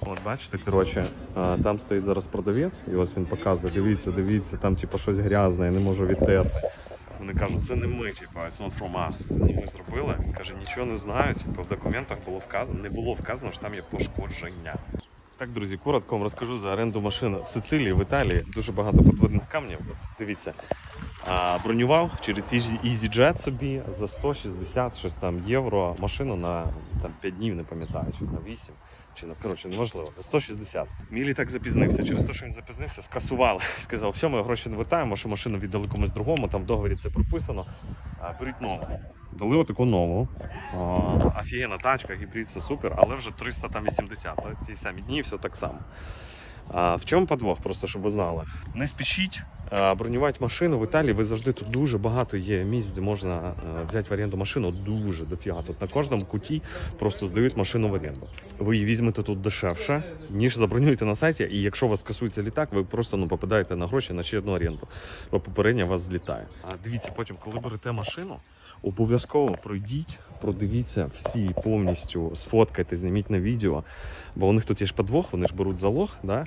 От бачите, коротше, там стоїть зараз продавець, і ось він показує, дивіться, дивіться, там типу щось грязне, я не можу відтерти. Вони кажуть, це не ми, типу, it's not from us. Це не ми зробили. Він каже, нічого не знаю. Типу, в документах було вказано, не було вказано, що там є пошкодження. Так, друзі, коротко вам розкажу за оренду машин в Сицилії, в Італії. Дуже багато подводних камнів. Дивіться. А, бронював через Easy- EasyJet собі за 160 щось там євро машину на там, 5 днів, не пам'ятаю, на 8, чи коротше, неважливо, за 160. Мілі так запізнився. Через те, що він запізнився, скасували. Сказав, все, ми гроші не вертаємо, що машину віддали комусь другому, там в договорі це прописано. Беріть нову. Дали отаку нову. Офігенна тачка, гібрид, все супер, але вже 380, так? ті самі дні, все так само. А, в чому подвох, просто щоб ви знали. Не спішіть бронювати машину в Італії. Ви завжди тут дуже багато є місць, де можна взяти в оренду машину. Дуже дофіга. Тут на кожному куті просто здають машину в оренду. Ви її візьмете тут дешевше, ніж забронюєте на сайті. І якщо вас касується літак, ви просто ну, попадаєте на гроші на ще одну оренду. Бо попередня вас злітає. А дивіться, потім, коли берете машину, обов'язково пройдіть, продивіться всі повністю, сфоткайте, зніміть на відео. Бо у них тут є ж подвох, вони ж беруть залог. Да?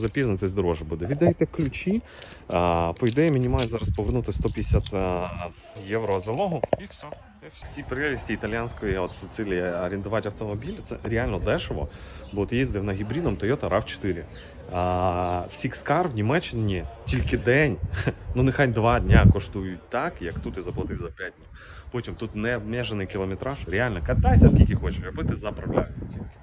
запізнитесь, дороже буде. Віддайте ключі. По ідеї, мені мають зараз повернути 150 а, євро залогу і все. Всі прелісті італіянської от Сицилії орендувати автомобіль це реально дешево. Бо от їздив на гібридом Toyota RAV4. А в Sixcar в Німеччині тільки день, ну нехай два дня коштують так, як тут і заплатив за 5 днів. Потім тут не обмежений кілометраж. Реально катайся скільки хочеш, аби ти заправляв.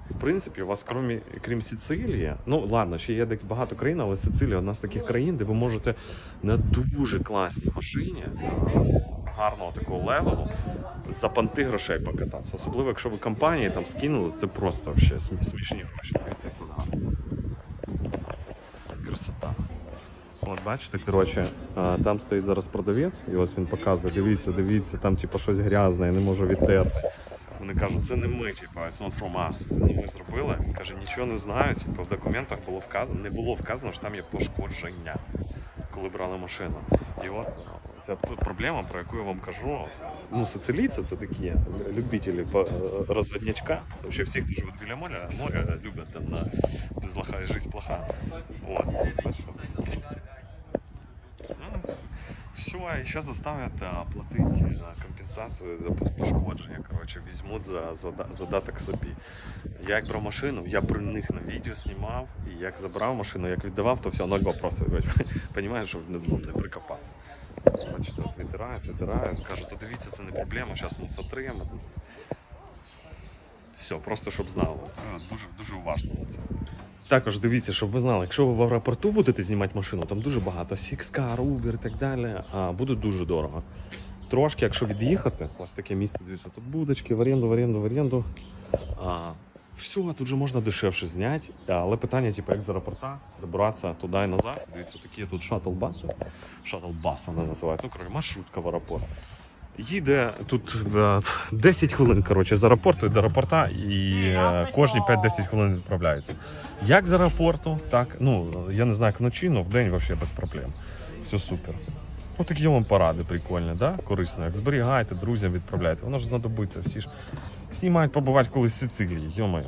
В принципі, у вас крім, крім Сицилії, ну ладно, ще є багато країн, але Сицилія одна з таких країн, де ви можете на дуже класній машині гарного такого левелу за панти грошей покататися. Особливо, якщо ви компанії там скинули, це просто вообще смішні гроші. Як тут гарно. Красота. От бачите, коротше, там стоїть зараз продавець, і ось він показує, дивіться, дивіться, там типу щось грязне, я не можу відтерти. Вони кажуть, це не ми, типу, it's not from us. Це не ми зробили. Він каже, нічого не знаю. Типу, в документах було вказано, не було вказано, що там є пошкодження, коли брали машину. І от ця проблема, про яку я вам кажу. Ну, сицилійці це такі любителі розводнячка. Вообще всі, хто живуть біля моря, моря люблять там на без лоха і життя плоха. От. Все, і зараз заставлять платити а, компенсацію за пошкодження. Коротше, візьмуть за, за, задаток собі. Я як брав машину, я про них на відео знімав, і як забрав машину, як віддавав, то все, ноль вопросів. Понімаєш, щоб не, ну, не прикопатися. Бачите, от витирають, витирають, кажуть, то дивіться, це не проблема, зараз ми сотримо. Все, просто щоб знали. Це дуже дуже уважно на це. Також дивіться, щоб ви знали, якщо ви в аеропорту будете знімати машину, там дуже багато Sixcar, Uber і так далі, а буде дуже дорого. Трошки, якщо від'їхати, ось таке місце, дивіться, тут будочки, в оренду, в оренду, в оренду. А, все, тут же можна дешевше зняти, але питання, типу, як з аеропорта добратися туди і назад. Дивіться, такі тут шатл-баси. Шатл-бас вони називають. Ну, коротше, маршрутка в аеропорт. Їде тут е, 10 хвилин коротше, з аеропорту до аеропорта, і е, кожні 5-10 хвилин відправляється. Як з аеропорту, так. Ну, я не знаю, як вночі, але в день взагалі без проблем. Все супер. Ось такі вам поради прикольні, да? корисно. Як зберігайте, друзям відправляйте. Воно ж знадобиться. Всі ж всі мають побувати колись в Сицилії, йомаю.